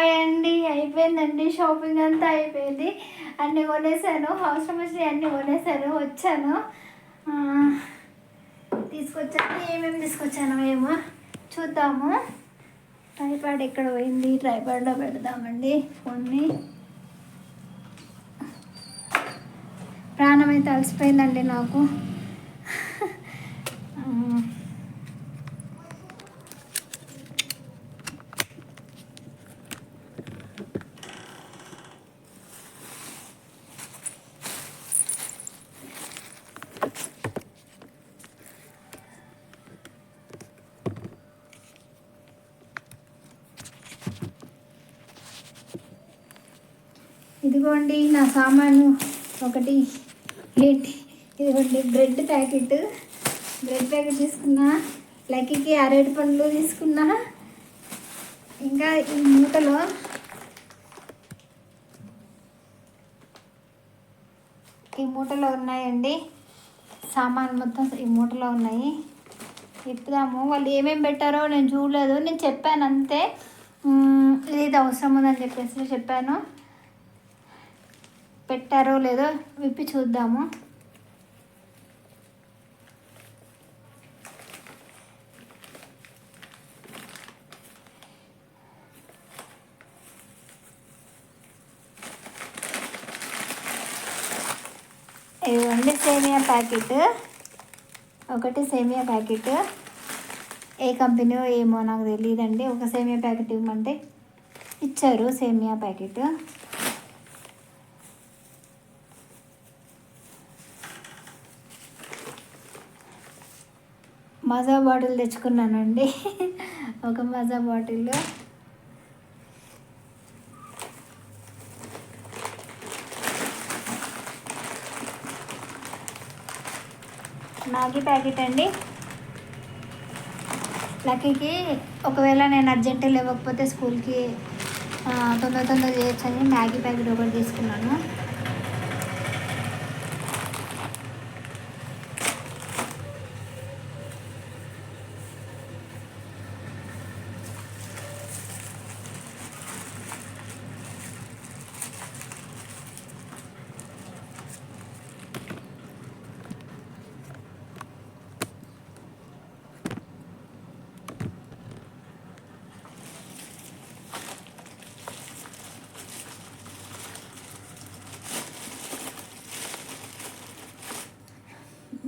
Hi అండి అయిపోయిందండి shopping అంతా అయిపోయింది. అన్నీ కొనేసాను అవసరం వచ్చి అన్నీ కొనేసాను వచ్చాను. తీసుకొచ్చాను ఏమేమి తీసుకొచ్చాను ఏమో చూద్దాము. ట్రైపాడ్ ఎక్కడ పోయింది? ట్రైపాడ్లో పెడదామండి ఫోన్ని. ప్రాణం అయితే అలసిపోయిందండి నాకు. ఇదిగోండి నా సామాను ఒకటి ఏంటి ఇదిగోండి బ్రెడ్ ప్యాకెట్. బ్రెడ్ ప్యాకెట్ తీసుకున్నా లక్కీకి అరటి పండ్లు తీసుకున్నా. ఇంకా ఈ మూటలో ఈ మూటలో ఉన్నాయండి. సామాన్ మొత్తం ఈ మూటలో ఉన్నాయి. చెప్తాము వాళ్ళు ఏమేమి పెట్టారో నేను చూడలేదు. నేను చెప్పాను అంతే. ఇది అవసరం ఉందని చెప్పేసి చెప్పాను. పెట్టారో లేదో విప్పి చూద్దాము. ఇవ్వండి సేమియా ప్యాకెట్ ఒకటి సేమియా ప్యాకెట్. ఏ కంపెనీ ఏమో నాకు తెలియదండి. ఒక సేమియా ప్యాకెట్ ఇవ్వమంటే ఇచ్చారు సేమియా ప్యాకెట్. మజా బాటిల్ తెచ్చుకున్నానండి. ఒక మజా బాటిల్. మ్యాగీ ప్యాకెట్ అండి. లక్కీకి ఒకవేళ నేను అర్జెంటు లేవకపోతే స్కూల్కి తొందర తొందర చేయొచ్చని మ్యాగీ ప్యాకెట్ ఒకటి తీసుకున్నాను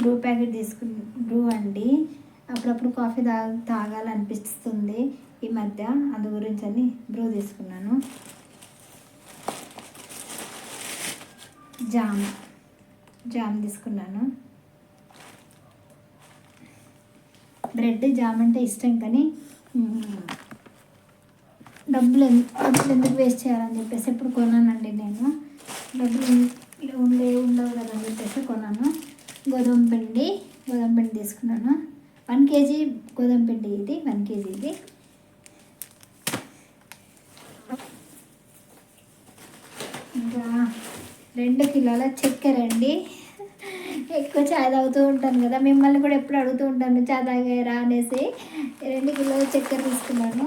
బ్రూ ప్యాకెట్ తీసుకుని బ్రూ అండి. అప్పుడప్పుడు కాఫీ తా తాగాలనిపిస్తుంది ఈ మధ్య. అందు గురించి అని బ్రూ తీసుకున్నాను. జామ్ జామ్ తీసుకున్నాను. బ్రెడ్ జామ్ అంటే ఇష్టం కానీ డబ్బులు ఎందుకు డబ్బులు ఎందుకు వేస్ట్ చేయాలని చెప్పేసి ఎప్పుడు కొనానండి నేను. డబ్బులు లేవు ఉండే ఉండవు కదా అని చెప్పేసి కొన్నాను. గోధుమ పిండి గోధుమ పిండి తీసుకున్నాను. వన్ కేజీ గోధుమ పిండి ఇది వన్ కేజీ ఇది. ఇంకా రెండు కిలోల చక్కెర అండి. ఎక్కువ చాయ్ తాగుతూ ఉంటాను కదా మిమ్మల్ని కూడా ఎప్పుడు అడుగుతూ ఉంటాను చాయ్ తాగారా? అనేసి. రెండు కిలోల చక్కెర తీసుకున్నాను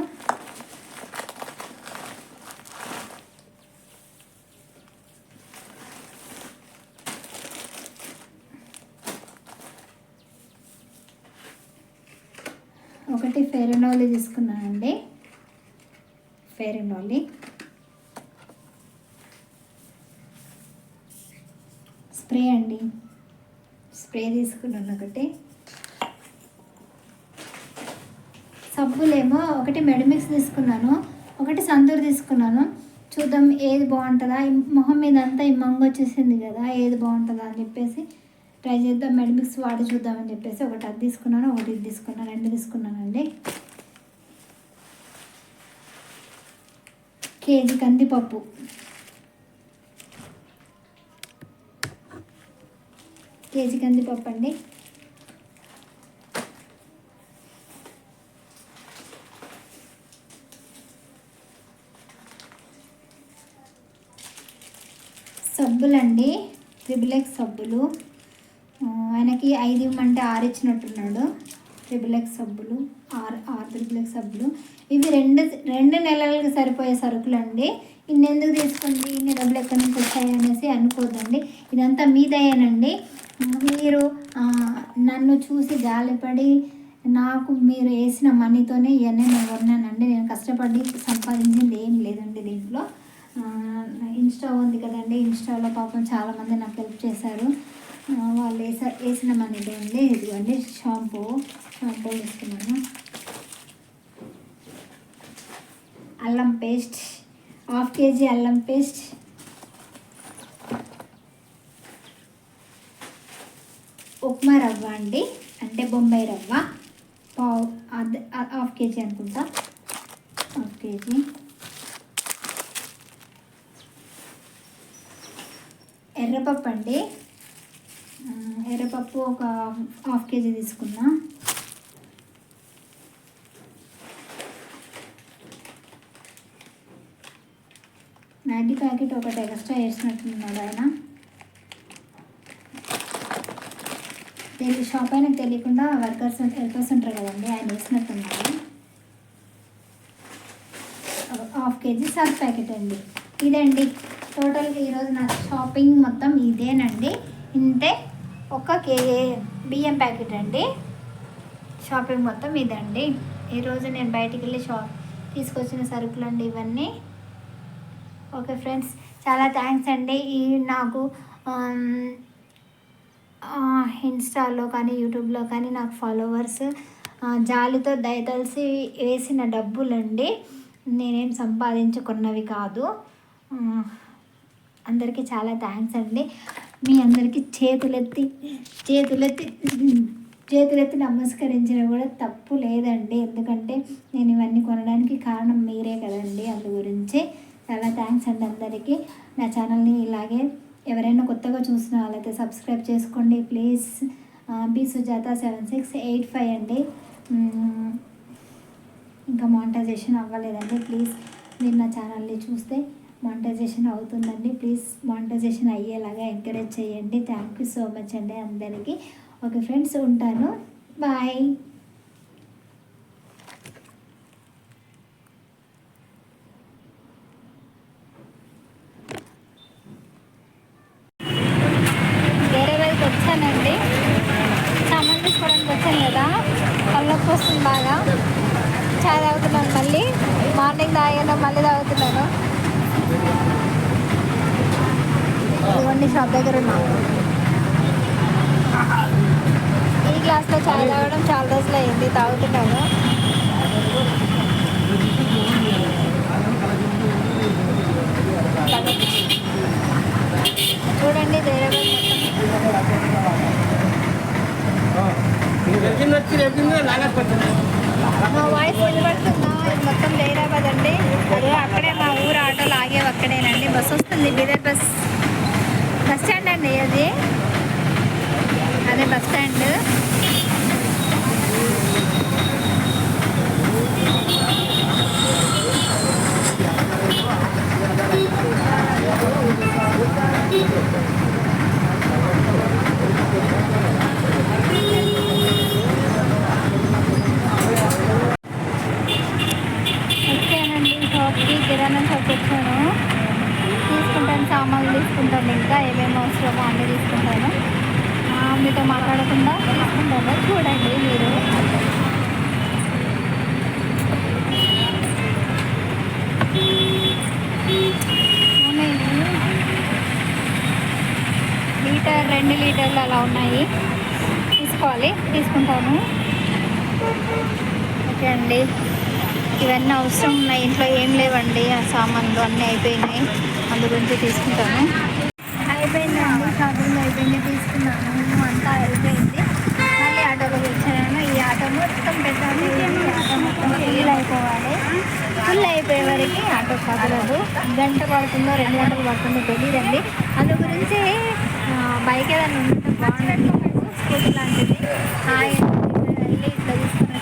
ఒకటి ఫెయిర్ అండ్ లవ్లీ తీసుకున్నానండి. ఫెయిర్ అండ్ లవ్లీ స్ప్రే అండి. స్ప్రే తీసుకున్నాను ఒకటి. సబ్బులేమో ఒకటి మెడిమిక్స్ తీసుకున్నాను ఒకటి సంతూర్ తీసుకున్నాను. చూద్దాం ఏది బాగుంటుందా. మొహం మీద అంతా ఈ మంగు వచ్చేసింది కదా ఏది బాగుంటుందా అని చెప్పేసి ట్రై చేద్దాం. మెడిమిక్స్ వాడి చూద్దామని చెప్పేసి ఒకటి అది తీసుకున్నాను ఒకటి ఇది తీసుకున్నాను రెండు తీసుకున్నానండి. కేజీ కందిపప్పు. కేజీ కందిపప్పు అండి. సబ్బులండి త్రిబుల్ ఎక్స్ సబ్బులు ఆయనకి ఐదు ఇవ్వమంటే ఆరు ఇచ్చినట్టున్నాడు. త్రిబుల్ ఎక్స్ సబ్బులు ఆర్ ఆర్ త్రిబుల్ ఎక్స్ సబ్బులు. ఇవి రెండు రెండు నెలలకు సరిపోయే సరుకులు అండి ఇన్ని ఎందుకు తీసుకోండి? ఇన్ని డబ్బులు ఎక్కడి నుంచి వచ్చాయి అనేసి అనుకోదండి ఇదంతా మీదయ్యానండి మీరు నన్ను చూసి జాలిపడి నాకు మీరు వేసిన మనీతోనే ఇవన్నీ నేను కొన్నానండి నేను కష్టపడి సంపాదించింది ఏం లేదండి దీంట్లో. ఇన్స్టా ఉంది కదండి. ఇన్స్టాలో పాపం చాలామంది నాకు హెల్ప్ చేశారు. వాళ్ళు వేస వేసిన మనీదే అండి ఇదిగోండి షాంపూ. షాంపూ వేసుకున్నాను. అల్లం పేస్ట్. హాఫ్ కేజీ అల్లం పేస్ట్. ఉప్మా రవ్వ అండి. అంటే బొంబాయి రవ్వ. పావు అది హాఫ్ కేజీ అనుకుంటా. Half KG. ఎర్రపప్పు అండి. ఎర్రపప్పు ఒక హాఫ్ కేజీ తీసుకున్నా. మ్యాగీ ప్యాకెట్ ఒకటి ఎక్స్ట్రా వేసినట్టున్నాడు ఆయన. తెలియ షాప్ ఆయనకు తెలియకుండా వర్కర్స్ హెల్పర్స్ ఉంటారు కదండి ఆయన వేసినట్టున్నాడు హాఫ్ కేజీ సర్ఫ్ ప్యాకెట్ అండి. ఇదండి. టోటల్ ఈరోజు నా షాపింగ్ మొత్తం ఇదేనండి. ఇంతే. ఒక కే బియ్యం ప్యాకెట్ అండి. షాపింగ్ మొత్తం ఇదండి. ఈరోజు నేను బయటికి వెళ్ళి షాప్ తీసుకొచ్చిన సరుకులు అండి ఇవన్నీ. ఓకే ఫ్రెండ్స్ చాలా థ్యాంక్స్ అండి. ఈ నాకు ఇన్స్టాలో కానీ యూట్యూబ్లో కానీ నాకు ఫాలోవర్స్ జాలితో దయతలిసి వేసిన డబ్బులండి. నేనేం సంపాదించుకున్నవి కాదు. అందరికీ చాలా థ్యాంక్స్ అండి. మీ అందరికీ చేతులెత్తి చేతులెత్తి చేతులెత్తి నమస్కరించిన కూడా తప్పు లేదండి. ఎందుకంటే నేను ఇవన్నీ కొనడానికి కారణం మీరే కదండి అందు గురించి చాలా థ్యాంక్స్ అండి అందరికీ. నా ఛానల్ని ఇలాగే ఎవరైనా కొత్తగా చూసిన వాళ్ళైతే సబ్స్క్రైబ్ చేసుకోండి. Please B Sujatha seven six eight five అండి. ఇంకా మానిటైజేషన్ అవ్వలేదండి. ప్లీజ్ మీరు నా ఛానల్ని చూస్తే మానిటైజేషన్ అవుతుందండి. ప్లీజ్ మానిటైజేషన్ అయ్యేలాగా ఎంకరేజ్ చేయండి. థ్యాంక్ యూ సో మచ్ అండి అందరికీ. ఓకే ఫ్రెండ్స్ ఉంటాను. బాయ్ వేరే వైపు వచ్చానండి సామాన్ తీసుకోవడానికి వచ్చాను కదా కళ్ళొప్పి వస్తుంది బాగా చాయ్ తాగుతున్నాను మళ్ళీ మార్నింగ్ తాగాను మళ్ళీ తాగుతున్నాను ఇవన్నీ షాప్ దగ్గర ఉన్నాను ఈ గ్లాస్లో చాయ్ తాగడం చాలా రోజులు అయింది తాగుతున్నాను చూడండి వేరే మా వాయిస్ వినపడుతుందా ఇది మొత్తం జైరాబాద్ అండి అదే అక్కడే మా ఊరు ఆటోలు ఆగేవి అక్కడేనండి బస్ వస్తుంది బీదర్ బస్ బస్ స్టాండ్ అండి అది అదే బస్ స్టాండ్ వచ్చానండి షాప్కి కిరాణా షాప్ వచ్చాను తీసుకుంటాను సామాన్లు తీసుకుంటాను ఇంకా ఏమేమి అవసరమో అన్నీ తీసుకుంటాను ఆ, మీతో మాట్లాడకుండా తీసుకుంటాను చూడండి మీరు ఉన్నాయి. లీటర్ రెండు లీటర్లు అలా ఉన్నాయి. తీసుకోవాలి తీసుకుంటాను ఓకే అండి. ఇవన్నీ అవసరం ఉన్నాయి. ఇంట్లో ఏం లేవండి. ఆ సామాన్లు అన్నీ అయిపోయినాయి. అందు గురించి తీసుకుంటాను. అయిపోయిందండి షాపింగ్ అయిపోయింది. తీసుకున్నాను. అంతా అయిపోయింది. మళ్ళీ ఆటోలో వచ్చాను. ఈ ఆటో మొత్తం పెట్టాలి. ఈ ఆటో మొత్తం ఫుల్ అయిపోవాలి. ఫుల్ అయిపోయే వరకు ఆటో కదలదు గంట పడుతుందో రెండు గంటలు పడుతుందో తెలియదండి అందు గురించి బైక్ ఏదైనా ఉంటే బాగుండండి స్కూటీ లాంటిది. వెళ్ళి ఇట్లా తీసుకుని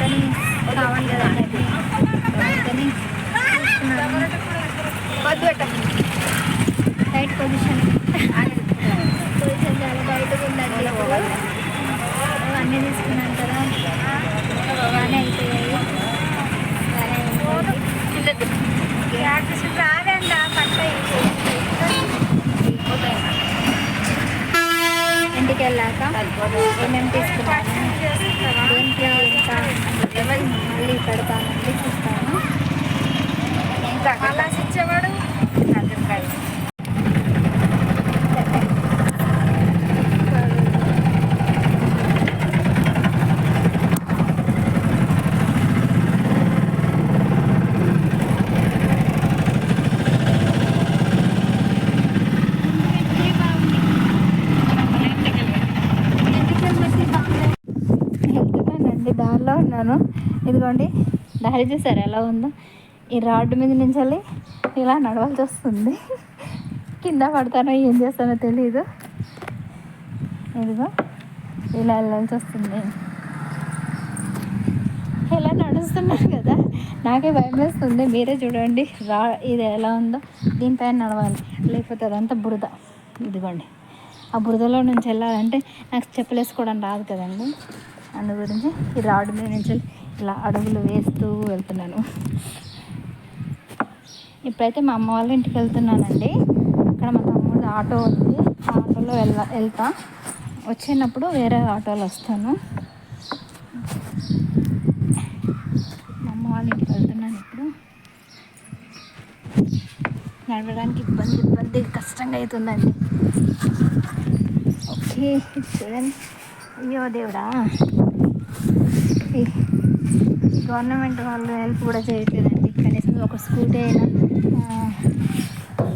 కానీ కావాలి కదా అందుకని తీసుకున్నాను. రైట్ పొజిషన్ కొంచెం చాలా బయటకు ఉందండి. ఇప్పుడు. అన్నీ తీసుకున్నాను కదా బాగానే అయిపోయాయి బాగానే అయిపోయింది. రాదండి ఇంటికి వెళ్ళాక ఏమేమి తీసుకున్నాను దేనికి ఎంత మళ్ళీ పెడతానండి చూస్తాను అలా ఇచ్చేవాడు వెళ్తున్నానండి దారిలో ఉన్నాను ఇదిగోండి దారి చూసారు ఎలా ఉందో? ఈ రాడ్డు మీద నుంచి వెళ్ళి ఇలా నడవాల్సి వస్తుంది. కింద పడతానో ఏం చేస్తానో తెలీదు. ఇదిగో ఇలా వెళ్ళాల్సి వస్తుంది. ఇలా నడుస్తున్నాను కదా. నాకే భయం వేస్తుంది. మీరే చూడండి రా ఇది ఎలా ఉందో. దీనిపైన నడవాలి. లేకపోతే అదంతా బురద. ఇదిగోండి ఆ బురదలో నుంచి వెళ్ళాలంటే నాకు చెప్పలేసుకోవడం రాదు కదండి. అందు గురించి ఈ రాడ్ మీద నుంచి ఇట్లా అడుగులు వేస్తూ వెళ్తున్నాను. ఇప్పుడైతే మా అమ్మ వాళ్ళ ఇంటికి వెళ్తున్నానండి. అక్కడ మా తమ్ముడు ఆటో ఉంది. ఆ ఆటోలో వెళ్ళ వెళ్తా. వచ్చినప్పుడు వేరే ఆటోలో వస్తాను. మా అమ్మ వాళ్ళ ఇంటికి వెళ్తున్నాను ఇప్పుడు. నడవడానికి ఇబ్బంది ఇబ్బంది కష్టంగా అవుతుందండి. ఓకే చూడండి. అయ్యో దేవుడా. గవర్నమెంట్ వాళ్ళు హెల్ప్ కూడా చేయట్లేదండి. కనీసం ఒక స్కూటీ అయినా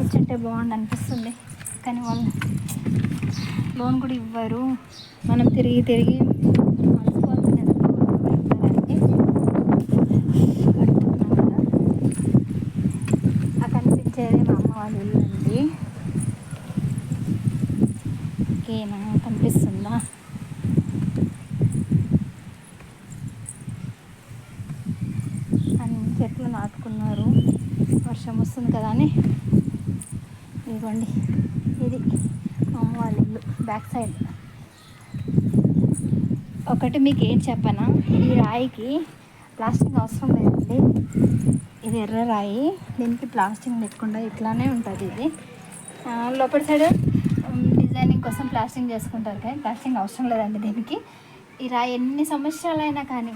ఇచ్చంటే బాగుండు అనిపిస్తుంది. కానీ వాళ్ళు లోన్ కూడా ఇవ్వరు. మనం తిరిగి తిరిగి మనసుకోవాల్సింది ఆ కనిపించేది మా అమ్మ వాళ్ళ ఇల్లు అండి ఓకేనా కనిపిస్తుందా అన్ని చెట్లు నాటుకున్నారు వర్షం వస్తుంది కదా అని ఇదిగోండి ఇది మా అమ్మ వాళ్ళ ఇల్లు బ్యాక్ సైడ్ ఒకటి మీకు ఏం చెప్పనా? ఈ రాయికి ప్లాస్టింగ్ అవసరం లేదండి. ఇది ఎర్ర రాయి. దీనికి ప్లాస్టింగ్ లేకుండా ఇట్లానే ఉంటుంది ఇది. లోపల సైడ్ డిజైనింగ్ కోసం ప్లాస్టింగ్ చేసుకుంటారు కానీ ప్లాస్టింగ్ అవసరం లేదండి దీనికి. ఈ రాయి ఎన్ని సంవత్సరాలైనా కానీ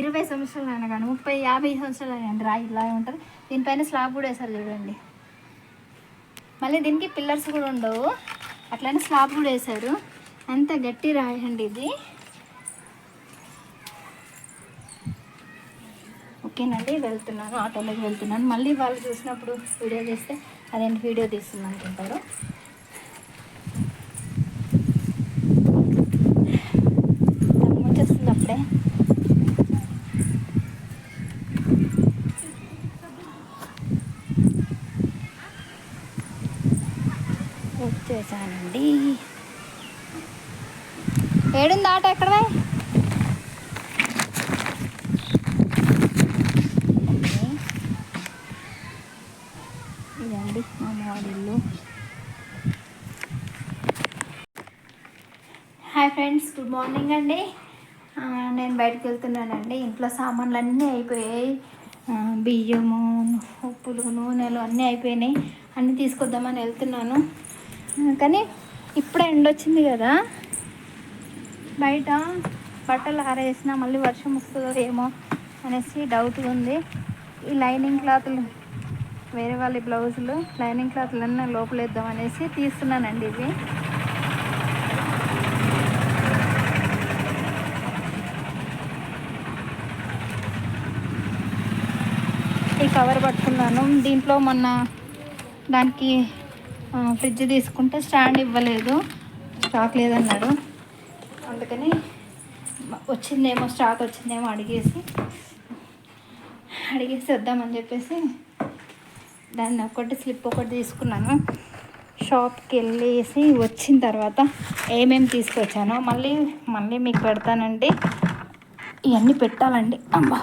ఇరవై సంవత్సరాలైనా కానీ ముప్పై యాభై సంవత్సరాలైనా కానీ రాయి ఇలా ఉంటుంది. దీనిపైన స్లాబ్ కూడా వేసారు చూడండి. మళ్ళీ దీనికి పిల్లర్స్ కూడా ఉండవు. అట్లనే స్లాబ్ కూడా వేశారు. అంత గట్టి రాయి అండి ఇది. ఓకేనండి వెళ్తున్నాను ఆటోలోకి వెళ్తున్నాను. మళ్ళీ వాళ్ళు చూసినప్పుడు వీడియో చేస్తే అదేంటి వీడియో తీస్తుందనుకుంటారు వచ్చేస్తుంది అప్పుడే వచ్చేసానండి ఏడుంది ఆటో ఎక్కడ ఓకే ఇదండి మా అమ్మవారి ఇల్లు హాయ్ ఫ్రెండ్స్ గుడ్ మార్నింగ్ అండి. నేను బయటకు వెళ్తున్నానండి. ఇంట్లో సామాన్లు అన్నీ అయిపోయాయి బియ్యము ఉప్పులు నూనెలు అన్నీ అయిపోయినాయి. అన్నీ తీసుకొద్దామని వెళ్తున్నాను. కానీ ఇప్పుడే ఎండ వచ్చింది కదా. బయట బట్టలు ఆరేసిన మళ్ళీ వర్షం వస్తుందో ఏమో అనేసి డౌట్ ఉంది. ఈ లైనింగ్ క్లాతులు వేరే వాళ్ళ బ్లౌజులు లైనింగ్ క్లాత్లన్నీ అన్నీ లోపలేద్దాం అనేసి తీస్తున్నానండి ఇవి. ఈ కవర్ పట్టుకున్నాను. దీంట్లో మొన్న దానికి ఫ్రిడ్జ్ తీసుకుంటే స్టాండ్ ఇవ్వలేదు. స్టాక్ లేదన్నాడు. అందుకని వచ్చిందేమో స్టాక్ వచ్చిందేమో అడిగేసి అడిగేసి వద్దామని చెప్పేసి దాన్ని ఒకటి స్లిప్ ఒకటి తీసుకున్నాను. షాప్కి వెళ్ళేసి వచ్చిన తర్వాత ఏమేమి తీసుకొచ్చానో మళ్ళీ మళ్ళీ మీకు పెడతానండి. ఇవన్నీ పెట్టాలండి. అమ్మా!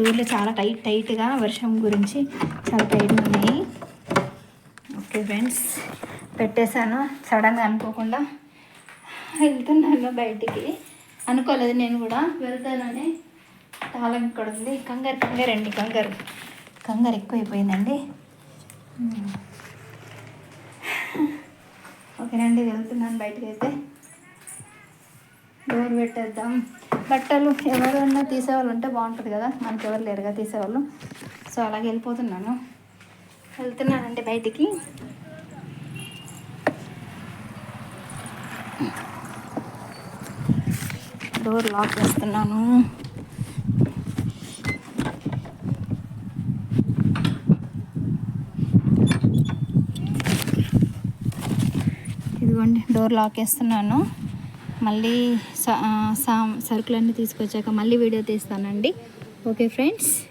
డోర్లు చాలా టైట్ టైట్గా వర్షం గురించి చాలా టైట్గా ఉన్నాయి. ఓకే ఫ్రెండ్స్ పెట్టేశాను. సడన్గా అనుకోకుండా వెళ్తున్నాను బయటికి. అనుకోలేదు నేను కూడా. వెళ్తానని తాళం ఇక్కడ ఉంది. కంగారు కంగారు అండి కంగారు. కంగారు ఎక్కువైపోయిందండి. ఓకేనండి వెళ్తున్నాను బయటకు అయితే డోర్ పెట్టేద్దాం. బట్టలు ఎవరన్నా తీసేవాళ్ళు ఉంటే బాగుంటుంది కదా. మనకి ఎవరు లేరుగా తీసేవాళ్ళు. సో అలాగే వెళ్ళిపోతున్నాను. వెళ్తున్నానండి బయటికి. డోర్ లాక్ చేస్తున్నాను. ఇదిగోండి డోర్ లాక్ వేస్తున్నాను మళ్ళీ స- సా సరుకులన్నీ తీసుకొచ్చాక మళ్ళీ వీడియో తీస్తానండి. Okay friends?